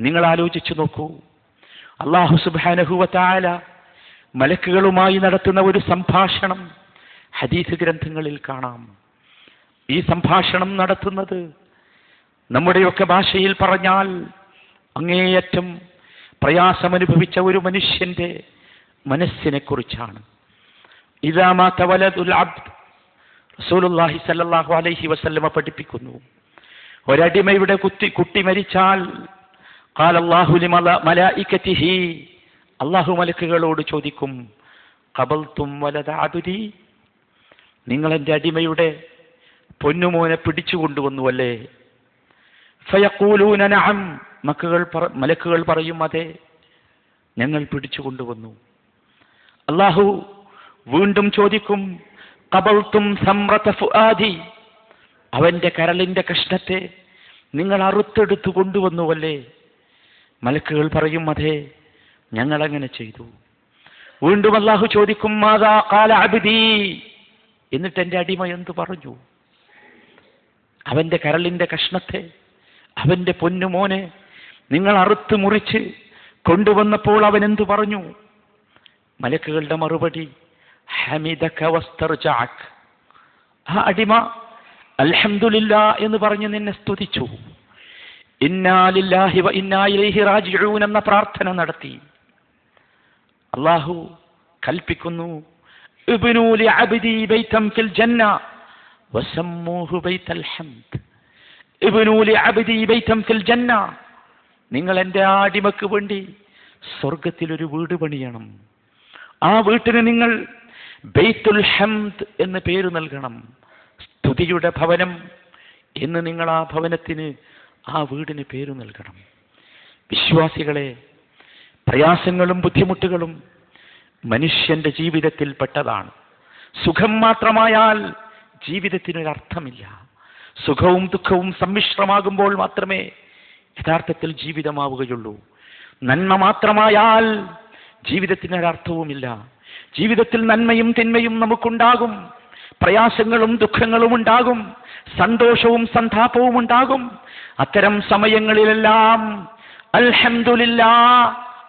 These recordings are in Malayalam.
നിങ്ങൾ ആലോചിച്ചു നോക്കൂ. അള്ളാഹു സുബാനഹുവത്തായ മലക്കുകളുമായി നടത്തുന്ന ഒരു സംഭാഷണം ഹദീസ് ഗ്രന്ഥങ്ങളിൽ കാണാം. ഈ സംഭാഷണം നടത്തുന്നത് നമ്മുടെയൊക്കെ ഭാഷയിൽ പറഞ്ഞാൽ അങ്ങേയറ്റം പ്രയാസമനുഭവിച്ച ഒരു മനുഷ്യന്റെ മനസ്സിനെ കുറിച്ചാണ് ഇതാമാത്ത അബ്ദ് അലൈഹി വസല്ലമ പഠിപ്പിക്കുന്നു. ഒരടിമയുടെ കുത്തി കുട്ടി മരിച്ചാൽ അള്ളാഹു മലക്കുകളോട് ചോദിക്കും കബൽ തുമ്മലത നിങ്ങൾ എന്റെ അടിമയുടെ പൊന്നുമോനെ പിടിച്ചു കൊണ്ടുവന്നു അല്ലേ നഅം. മക്കുകൾ മലക്കുകൾ പറയും അതെ. ഞങ്ങൾ പിടിച്ചു കൊണ്ടുവന്നു. അള്ളാഹു വീണ്ടും ചോദിക്കും കബൽത്തും സമ്രത ഫുആദി? അവന്റെ കരളിന്റെ കഷ്ണത്തെ നിങ്ങൾ അറുത്തെടുത്തു കൊണ്ടുവന്നുവല്ലേ? മലക്കുകൾ പറയും അതെ ഞങ്ങൾ അങ്ങനെ ചെയ്തു. വീണ്ടും അള്ളാഹു ചോദിക്കും മാതാ കാല അബിദി? എന്നിട്ട് എന്റെ അടിമ എന്തു പറഞ്ഞു? അവന്റെ കരളിന്റെ കഷ്ണത്തെ അവന്റെ പൊന്നുമോനെ നിങ്ങൾ അറുത്ത് മുറിച്ച് കൊണ്ടുവന്നപ്പോൾ അവൻ എന്തു പറഞ്ഞു? മലക്കുകളുടെ മറുപടി ആ അടിമ അൽഹംദുലില്ല എന്ന് പറഞ്ഞ് നിന്നെ സ്തുതിച്ചു. വ എന്ന പ്രാർത്ഥന നടത്തി. അള്ളാഹു കൽപ്പിക്കുന്നു നിങ്ങൾ എന്റെ ആടിമക്ക് വേണ്ടി സ്വർഗത്തിൽ ഒരു വീട് പണിയണം. ആ വീട്ടിന് നിങ്ങൾ ബെയ്ത്തുൽ ഹംദ് എന്ന് പേര് നൽകണം. സ്തുതിയുടെ ഭവനം എന്ന് നിങ്ങൾ ആ ഭവനത്തിന് ആ വീടിന് പേരു നൽകണം. വിശ്വാസികളെ പ്രയാസങ്ങളും ബുദ്ധിമുട്ടുകളും മനുഷ്യന്റെ ജീവിതത്തിൽ പെട്ടതാണ്. സുഖം മാത്രമായാൽ ജീവിതത്തിനൊരർത്ഥമില്ല. സുഖവും ദുഃഖവും സമ്മിശ്രമാകുമ്പോൾ മാത്രമേ യഥാർത്ഥത്തിൽ ജീവിതമാവുകയുള്ളൂ. നന്മ മാത്രമായാൽ ജീവിതത്തിനൊരർത്ഥവുമില്ല. ജീവിതത്തിൽ നന്മയും തിന്മയും നമുക്കുണ്ടാകും. പ്രയാസങ്ങളും ദുഃഖങ്ങളും ഉണ്ടാകും. സന്തോഷവും സന്താപവും ഉണ്ടാകും. അത്തരം സമയങ്ങളിലെല്ലാം അൽഹംദുലില്ല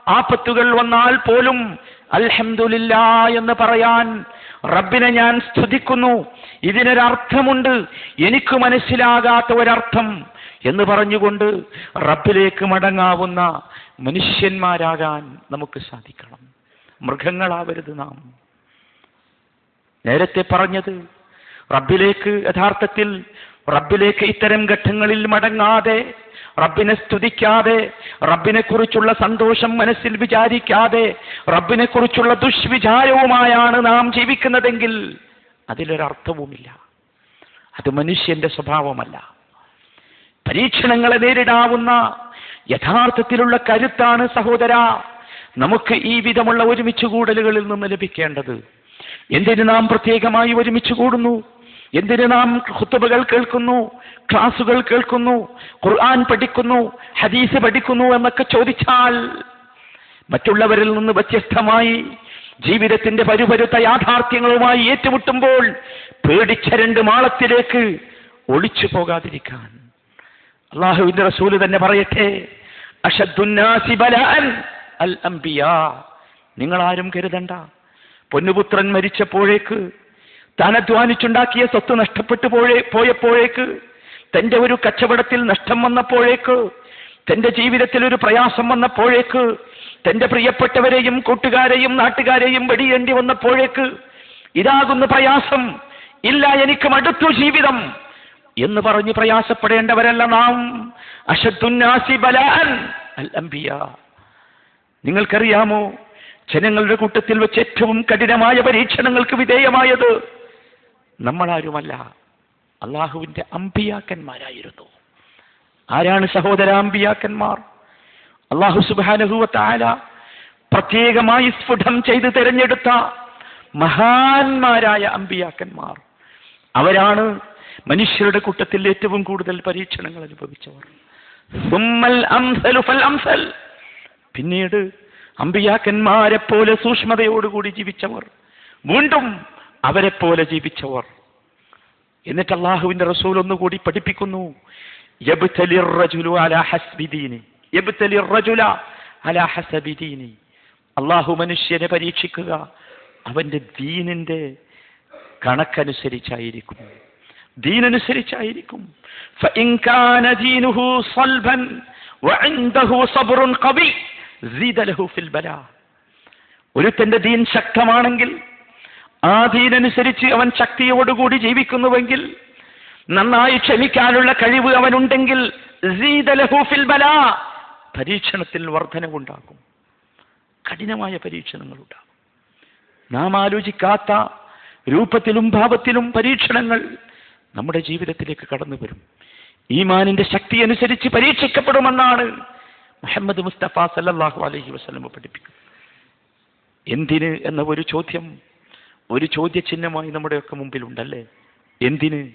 ആപത്തുകൾ വന്നാൽ പോലും അൽഹംദുലില്ല എന്ന് പറയാൻ റബ്ബിനെ ഞാൻ സ്തുതിക്കുന്നു. ഇതിനൊരർത്ഥമുണ്ട്. എനിക്ക് മനസ്സിലാകാത്ത ഒരർത്ഥം എന്ന് പറഞ്ഞുകൊണ്ട് റബ്ബിലേക്ക് മടങ്ങാവുന്ന മനുഷ്യന്മാരാകാൻ നമുക്ക് സാധിക്കണം. മൃഗങ്ങളാവരുത് നാം. നേരത്തെ പറഞ്ഞത് റബ്ബിലേക്ക് യഥാർത്ഥത്തിൽ റബ്ബിലേക്ക് ഇത്തരം ഘട്ടങ്ങളിൽ മടങ്ങാതെ റബ്ബിനെ സ്തുതിക്കാതെ റബ്ബിനെ കുറിച്ചുള്ള സന്തോഷം മനസ്സിൽ വിചാരിക്കാതെ റബ്ബിനെ കുറിച്ചുള്ള ദുഷ്വിചാരവുമായാണ് നാം ജീവിക്കുന്നതെങ്കിൽ അതിലൊരർത്ഥവുമില്ല. അത് മനുഷ്യന്റെ സ്വഭാവമല്ല. പരീക്ഷണങ്ങളെ നേരിടാവുന്ന യഥാർത്ഥത്തിലുള്ള കരുത്താണ് സഹോദര നമുക്ക് ഈ വിധമുള്ള ഒരുമിച്ച് കൂടലുകളിൽ നിന്ന് ലഭിക്കേണ്ടത്. എന്തിന് നാം പ്രത്യേകമായി ഒരുമിച്ച് കൂടുന്നു എന്തിന് നാം ഹുത്തുബകൾ കേൾക്കുന്നു? ക്ലാസുകൾ കേൾക്കുന്നു? ഖുർആൻ പഠിക്കുന്നു? ഹദീസ് പഠിക്കുന്നു എന്നൊക്കെ ചോദിച്ചാൽ മറ്റുള്ളവരിൽ നിന്ന് വ്യത്യസ്തമായി ജീവിതത്തിന്റെ പരുപരുത്ത യാഥാർത്ഥ്യങ്ങളുമായി ഏറ്റുമുട്ടുമ്പോൾ പേടിച്ച രണ്ട് മാളത്തിലേക്ക് ഒളിച്ചു പോകാതിരിക്കാൻ. അള്ളാഹുവിന്റെ റസൂൽ തന്നെ പറയട്ടെ നിങ്ങൾ ആരും കരുതണ്ട. പൊന്നുപുത്രൻ മരിച്ചപ്പോഴേക്ക് താൻ അധ്വാനിച്ചുണ്ടാക്കിയ സ്വത്ത് നഷ്ടപ്പെട്ടു പോഴേ പോയപ്പോഴേക്ക് തന്റെ ഒരു കച്ചവടത്തിൽ നഷ്ടം വന്നപ്പോഴേക്ക് തന്റെ ജീവിതത്തിൽ ഒരു പ്രയാസം വന്നപ്പോഴേക്ക് തന്റെ പ്രിയപ്പെട്ടവരെയും കൂട്ടുകാരെയും നാട്ടുകാരെയും വെടിയേണ്ടി വന്നപ്പോഴേക്ക് ഇതാകുന്ന പ്രയാസം ഇല്ല എനിക്ക് മടുത്തു ജീവിതം എന്ന് പറഞ്ഞ് പ്രയാസപ്പെടേണ്ടവരല്ല നാം. അഷദ്ദുന്നാസി ബലാൻ അൽ നിങ്ങൾക്കറിയാമോ ജനങ്ങളുടെ കൂട്ടത്തിൽ വെച്ച് ഏറ്റവും കഠിനമായ പരീക്ഷണങ്ങൾക്ക് വിധേയമായത് നമ്മളാരുമല്ല. അള്ളാഹുവിന്റെ അമ്പിയാക്കന്മാരായിരുന്നു. ആരാണ് സഹോദര അമ്പിയാക്കന്മാർ? അള്ളാഹു സുബാനഹുവത്തായ പ്രത്യേകമായി സ്ഫുടം ചെയ്ത് തിരഞ്ഞെടുത്ത മഹാന്മാരായ അമ്പിയാക്കന്മാർ. അവരാണ് മനുഷ്യരുടെ കൂട്ടത്തിൽ ഏറ്റവും കൂടുതൽ പരീക്ഷണങ്ങൾ അനുഭവിച്ചവർ. പിന്നീട് അമ്പിയാക്കന്മാരെ പോലെ സൂക്ഷ്മതയോടുകൂടി ജീവിച്ചവർ. വീണ്ടും അവരെപ്പോലെ ജീവിച്ചവർ. എന്നിട്ട് അള്ളാഹുവിന്റെ റസൂൽ ഒന്നുകൂടി പഠിപ്പിക്കുന്നു. അള്ളാഹു മനുഷ്യനെ പരീക്ഷിക്കുക അവന്റെ ദീനിന്റെ കണക്കനുസരിച്ചായിരിക്കും. ദീനനുസരിച്ചായിരിക്കും. ഒരുത്തന്റെ ദീൻ ശക്തമാണെങ്കിൽ ആ ദീനനുസരിച്ച് അവൻ ശക്തിയോടുകൂടി ജീവിക്കുന്നുവെങ്കിൽ നന്നായി ക്ഷമിക്കാനുള്ള കഴിവ് അവനുണ്ടെങ്കിൽ പരീക്ഷണത്തിൽ വർധനവുണ്ടാകും. കഠിനമായ പരീക്ഷണങ്ങൾ ഉണ്ടാകും നാം ആലോചിക്കാത്ത രൂപത്തിലും ഭാവത്തിലും പരീക്ഷണങ്ങൾ നമ്മുടെ ജീവിതത്തിലേക്ക് കടന്നു വരും. ഈമാനിന്റെ ശക്തി അനുസരിച്ച് പരീക്ഷിക്കപ്പെടുമെന്നാണ് മുഹമ്മദ് മുസ്തഫ സല്ലാഹു അലഹി വസ്ലമ പഠിപ്പിക്കുന്നത്. എന്തിന് എന്ന ഒരു ചോദ്യം ഒരു ചോദ്യചിഹ്നമായി നമ്മുടെയൊക്കെ മുമ്പിലുണ്ടല്ലേ? എന്തിന്?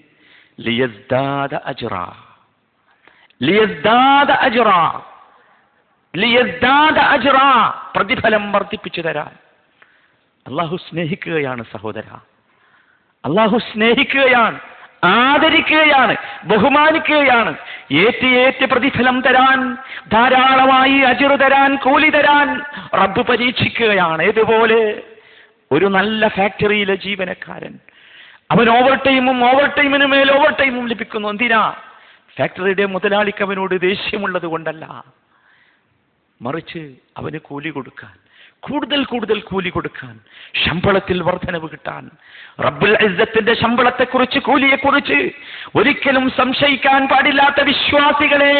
പ്രതിഫലം വർദ്ധിപ്പിച്ചു തരാൻ. അള്ളാഹു സ്നേഹിക്കുകയാണ് സഹോദര. അള്ളാഹു സ്നേഹിക്കുകയാണ് ആദരിക്കുകയാണ് ബഹുമാനിക്കുകയാണ്. ഏറ്റി ഏറ്റ് പ്രതിഫലം തരാൻ ധാരാളമായി അജിറു തരാൻ കൂലി തരാൻ റബ്ബ് പരീക്ഷിക്കുകയാണ്. ഇതുപോലെ ഒരു നല്ല ഫാക്ടറിയിലെ ജീവനക്കാരൻ. അവൻ ഓവർ ടൈമും ഓവർ ടൈമിന് മേൽ ഓവർ ടൈമും ലഭിക്കുന്നു. എന്തിനാ? ഫാക്ടറിയുടെ മുതലാളിക്ക് അവനോട് ദേഷ്യമുള്ളത് കൊണ്ടല്ല. മറിച്ച് അവന് കൂലി കൊടുക്കാൻ കൂടുതൽ കൂടുതൽ കൂലി കൊടുക്കാൻ ശമ്പളത്തിൽ വർധനവ് കിട്ടാൻ റബ്ബുൽ ഇസ്സത്തിന്റെ ശമ്പളത്തെക്കുറിച്ച് കൂലിയെക്കുറിച്ച് ഒരിക്കലും സംശയിക്കാൻ പാടില്ലാത്ത വിശ്വാസികളെ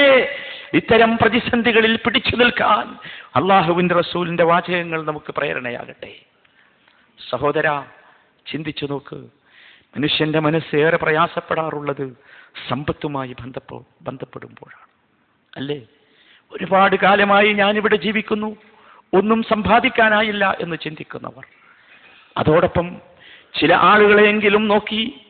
ഇത്തരം പ്രതിസന്ധികളിൽ പിടിച്ചു നിൽക്കാൻ അള്ളാഹുവിന്റെ റസൂലിന്റെ വാചകങ്ങൾ നമുക്ക് പ്രേരണയാകട്ടെ. സഹോദര ചിന്തിച്ചു നോക്ക്. മനുഷ്യന്റെ മനസ്സ് ഏറെ പ്രയാസപ്പെടാറുള്ളത് സമ്പത്തുമായി ബന്ധപ്പെ ബന്ധപ്പെടുമ്പോഴാണ്. അല്ലേ? ഒരുപാട് കാലമായി ഞാനിവിടെ ജീവിക്കുന്നു. ഒന്നും സമ്പാദിക്കാനായില്ല എന്ന് ചിന്തിക്കുന്നവർ. അതോടൊപ്പം ചില ആളുകളെയെങ്കിലും നോക്കി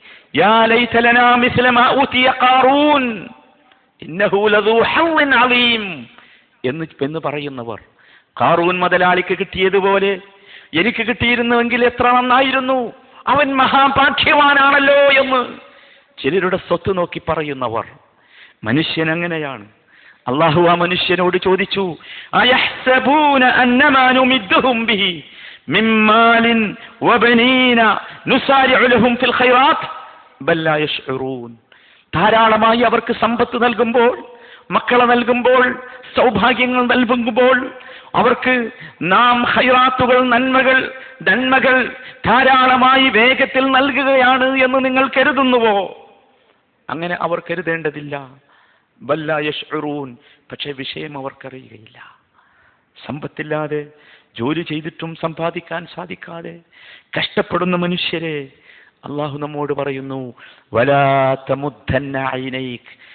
എന്ന് എന്ന് പറയുന്നവർ. കാറൂൻ മുതലാളിക്ക് കിട്ടിയതുപോലെ എനിക്ക് കിട്ടിയിരുന്നുവെങ്കിൽ എത്ര നന്നായിരുന്നു? അവൻ മഹാഭാഗ്യവാനാണല്ലോ എന്ന് ചിലരുടെ സ്വത്ത് നോക്കി പറയുന്നവർ മനുഷ്യൻ എങ്ങനെയാണ്? അള്ളാഹു ആ മനുഷ്യനോട് ചോദിച്ചു ധാരാളമായി അവർക്ക് സമ്പത്ത് നൽകുമ്പോൾ മക്കളെ നൽകുമ്പോൾ സൗഭാഗ്യങ്ങൾ നൽകുമ്പോൾ അവർക്ക് നാം ഹൈറാത്തുകൾ നന്മകൾ നന്മകൾ ധാരാളമായി വേഗത്തിൽ നൽകുകയാണ് എന്ന് നിങ്ങൾ കരുതുന്നുവോ? അങ്ങനെ അവർ കരുതേണ്ടതില്ല. ബല്ല യഷ്ഉറൂൻ പക്ഷെ വിഷയം അവർക്കറിയുകയില്ല. സമ്പത്തില്ലാതെ ജോലി ചെയ്തിട്ടും സമ്പാദിക്കാൻ സാധിക്കാതെ കഷ്ടപ്പെടുന്ന മനുഷ്യരെ അള്ളാഹു നമ്മോട് പറയുന്നു വലാത്ത മുദ്ധന്ന ഐനൈക്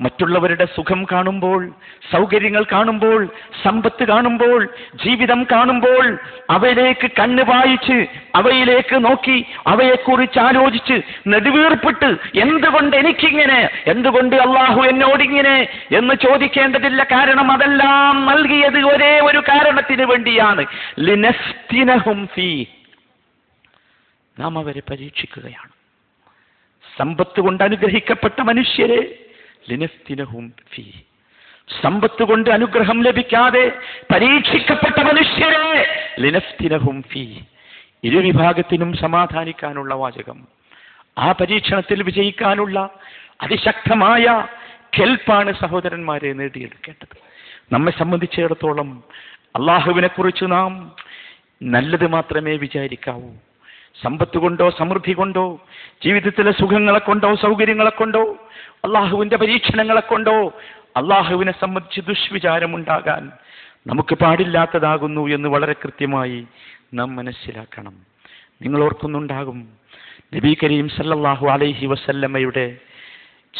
മറ്റുള്ളവരുടെ സുഖം കാണുമ്പോൾ സൗകര്യങ്ങൾ കാണുമ്പോൾ സമ്പത്ത് കാണുമ്പോൾ ജീവിതം കാണുമ്പോൾ അവയിലേക്ക് കണ്ണ് വായിച്ച് അവയിലേക്ക് നോക്കി അവയെക്കുറിച്ച് ആലോചിച്ച് നെടുവീർപ്പിട്ട് എന്തുകൊണ്ട് എനിക്കിങ്ങനെ എന്തുകൊണ്ട് അള്ളാഹു എന്നോടിങ്ങനെ എന്ന് ചോദിക്കേണ്ടതില്ല. കാരണം അതെല്ലാം നൽകിയത് ഒരേ ഒരു കാരണത്തിന് വേണ്ടിയാണ്. ലിനസ്തിനഹും ഫീ. നാം അവരെ പരീക്ഷിക്കുകയാണ്. സമ്പത്ത് കൊണ്ട് അനുഗ്രഹിക്കപ്പെട്ട മനുഷ്യരെ ലിനഫ്തിനഹും ഫീ. സമ്പത്ത് കൊണ്ട് അനുഗ്രഹം ലഭിക്കാതെ പരീക്ഷിക്കപ്പെട്ട മനുഷ്യരെ ലിനഫ്തിനഹും ഫീ. ഇരുവിഭാഗത്തിനും സമാധാനിക്കാനുള്ള വാചകം. ആ പരീക്ഷണത്തിൽ വിജയിക്കാനുള്ള അതിശക്തമായ കെൽപ്പാണ് സഹോദരന്മാരെ നേടിയെടുക്കേണ്ടത്. നമ്മെ സംബന്ധിച്ചിടത്തോളം അള്ളാഹുവിനെ കുറിച്ച് നാം നല്ലത് മാത്രമേ വിചാരിക്കാവൂ. സമ്പത്ത് കൊണ്ടോ സമൃദ്ധി കൊണ്ടോ ജീവിതത്തിലെ സുഖങ്ങളെ കൊണ്ടോ സൗകര്യങ്ങളെ കൊണ്ടോ അള്ളാഹുവിന്റെ പരീക്ഷണങ്ങളെ കൊണ്ടോ അള്ളാഹുവിനെ സംബന്ധിച്ച് ദുഷ്വിചാരമുണ്ടാകാൻ നമുക്ക് പാടില്ലാത്തതാകുന്നു എന്ന് വളരെ കൃത്യമായി നാം മനസ്സിലാക്കണം. നിങ്ങൾ ഓർക്കുന്നുണ്ടാകും നബി കരീം സല്ലാഹു അലൈഹി വസല്ലമ്മയുടെ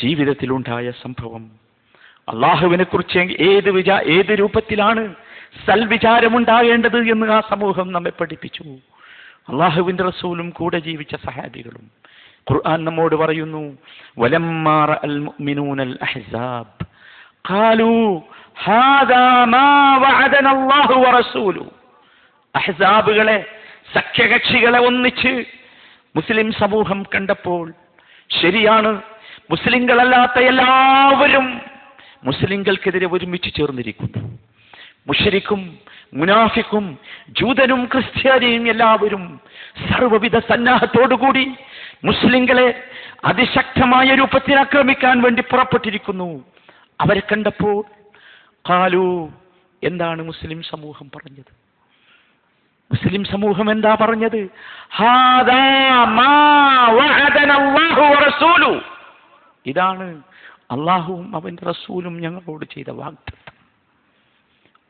ജീവിതത്തിലുണ്ടായ സംഭവം. അള്ളാഹുവിനെ കുറിച്ച് ഏത് വിചാ ഏത് രൂപത്തിലാണ് സൽവിചാരമുണ്ടാകേണ്ടത് എന്ന് ആ സമൂഹം നമ്മെ പഠിപ്പിച്ചു. അള്ളാഹുവിന്റെ റസൂലും കൂടെ ജീവിച്ച സഹാബികളും. ഖുർആൻ നമ്മോട് പറയുന്നു അഹ്സാബ് ഖാലൂ ഹാദാ മാ വറസൂലു അഹ്സാബുകളെ സഖ്യകക്ഷികളെ ഒന്നിച്ച് മുസ്ലിം സമൂഹം കണ്ടപ്പോൾ ശരിയാണ് മുസ്ലിങ്ങളല്ലാത്ത എല്ലാവരും മുസ്ലിങ്ങൾക്കെതിരെ ഒരുമിച്ച് ചേർന്നിരിക്കുന്നു. മുഷരിക്കും മുനാഫിക്കും ജൂതനും ക്രിസ്ത്യാനിയും എല്ലാവരും സർവവിധ സന്നാഹത്തോടുകൂടി മുസ്ലിങ്ങളെ അതിശക്തമായ രൂപത്തിൽ ആക്രമിക്കാൻ വേണ്ടി പുറപ്പെട്ടിരിക്കുന്നു. അവരെ കണ്ടപ്പോൾ കാലു എന്താണ് മുസ്ലിം സമൂഹം പറഞ്ഞത്? മുസ്ലിം സമൂഹം എന്താ പറഞ്ഞത്. ഇതാണ് അള്ളാഹുവും അവന്റെ റസൂലും ഞങ്ങളോട് ചെയ്ത വാഗ്ദത്തം.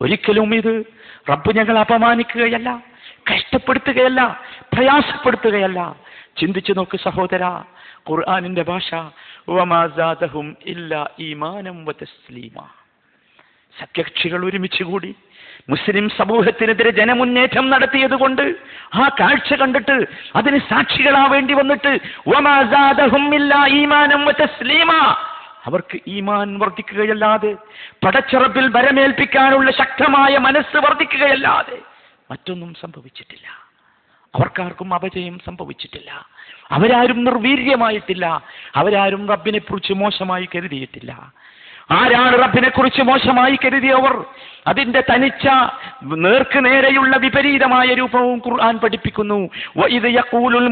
ഒരിക്കലും ഇത് റബ്ബ് ഞങ്ങൾ അപമാനിക്കുകയല്ല കഷ്ടപ്പെടുത്തുകയല്ല പ്രയാസപ്പെടുത്തുകയല്ല. ചിന്തിച്ചു നോക്ക് സഹോദര ഖുർആാനിന്റെ ഭാഷ സഖ്യകക്ഷികൾ ഒരുമിച്ച് കൂടി മുസ്ലിം സമൂഹത്തിനെതിരെ ജനമുന്നേറ്റം നടത്തിയത് കൊണ്ട് ആ കാഴ്ച കണ്ടിട്ട് അതിന് സാക്ഷികളാവേണ്ടി വന്നിട്ട് അവർക്ക് ഈമാൻ വർദ്ധിക്കുകയല്ലാതെ പടച്ചിറപ്പിൽ വരമേൽപ്പിക്കാനുള്ള ശക്തമായ മനസ്സ് വർദ്ധിക്കുകയല്ലാതെ മറ്റൊന്നും സംഭവിച്ചിട്ടില്ല. അവർക്കാർക്കും അപജയം സംഭവിച്ചിട്ടില്ല. അവരാരും നിർവീര്യമായിട്ടില്ല. അവരാരും റബ്ബിനെക്കുറിച്ച് മോശമായി കരുതിയിട്ടില്ല. ആരാണ് റബ്ബിനെ കുറിച്ച് മോശമായി കരുതിയവർ? അതിന്റെ തനിച്ച നേർക്ക് നേരെയുള്ള വിപരീതമായ രൂപവും ഖുർആൻ പഠിപ്പിക്കുന്നു. യഖൂലുൽ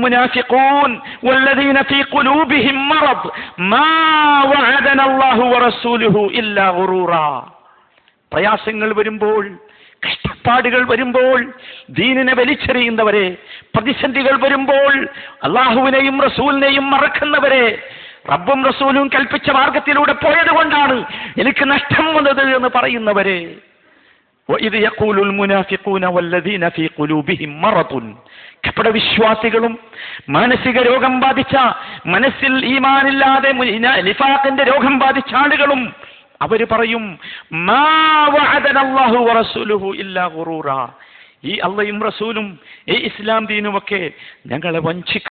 വല്ലദീന ഫീ മാ വറസൂലുഹു ഇല്ലാ പ്രയാസങ്ങൾ വരുമ്പോൾ കഷ്ടപ്പാടുകൾ വരുമ്പോൾ ദീനിനെ വലിച്ചെറിയുന്നവരെ പ്രതിസന്ധികൾ വരുമ്പോൾ അള്ളാഹുവിനെയും റസൂലിനെയും മറക്കുന്നവരെ റബ്ബും റസൂലും കൽപ്പിച്ച മാർഗത്തിലൂടെ പോയത് കൊണ്ടാണ് എനിക്ക് നഷ്ടം വന്നത് എന്ന് പറയുന്നവരെ. കപട വിശ്വാസികളും മാനസിക രോഗം ബാധിച്ച മനസ്സിൽ ഈമാനില്ലാതെ ലിഫാഖിന്റെ രോഗം ബാധിച്ച ആളുകളും അവർ പറയും ഈ അള്ളയും റസൂലും ഈ ഇസ്ലാം ദീനുമൊക്കെ ഞങ്ങളെ വഞ്ചിക്കും